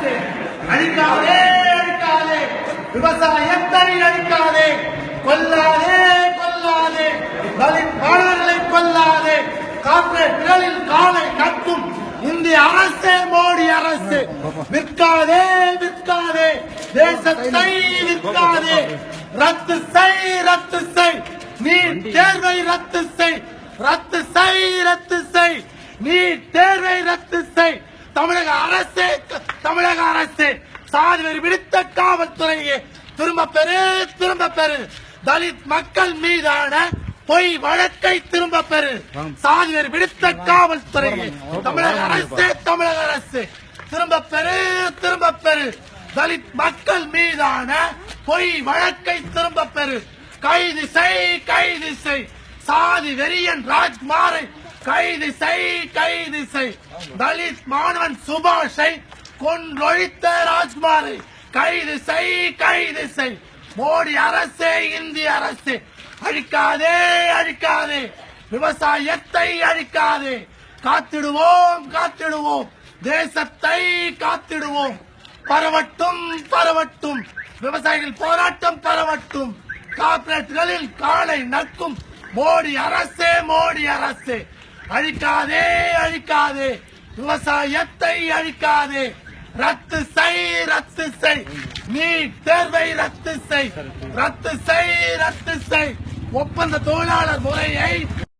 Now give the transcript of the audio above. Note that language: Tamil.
அரசு அழிக்காதே அழிக்காதே விவசாயத்தை அழிக்காதே கொல்லாதே கொல்லாதே. தலித் கொல்லாதே. காற்று நிழலில் காலை கட்டும் இந்திய அரசே மோடி அரசு. விற்காதே விற்காதே. தேசத்தை விற்காதே. ரத்து செய் ரத்து செய். நீ தேர்வை ரத்து செய். ரத்து செய் ரத்து செய். நீ தேர்வை ரத்து செய். தமிழக அரசே தமிழக அரசு சாதிவரி பிடித்த காவல்துறையை. திரும்ப பெறு திரும்ப பெறு. தலித் மக்கள் மீதான பொய் வழக்கை திரும்ப பெறு. சாதிவரி பிடித்த காவல்துறையை. தமிழக அரசே தமிழக அரசு. திரும்ப பெறு திரும்ப பெறு. தலித் மக்கள் மீதான பொய் வழக்கை திரும்ப பெறு. கைது செய் கைது செய் சாதி வெறியன் ராஜ்குமாரை கைது செய் கைது செய் தலித் மாணவன் சுபாஷை கொன்றொழித்த ராஜ்குமாரை கைது செய் கைது செய். மோடி அரசே இந்திய அரசு. அழிக்காதே அழிக்காதே. விவசாயத்தை அழிக்காதே. காத்திடுவோம் காத்திடுவோம். தேசத்தை காத்திடுவோம். பரவட்டும் பரவட்டும். விவசாயிகள் போராட்டம் பரவட்டும். கார்பரேட்டுகளில் காலை நக்கும் மோடி அரசே மோடி அரசே. அழிக்காதே அழிக்காதே. விவசாயத்தை அழிக்காதே. ரத்து செய் ரத்து செய். நீ தேர்வை ரத்து செய். ரத்து செய் ரத்து செய். ஒப்பந்த தொழிலாளர் முறையை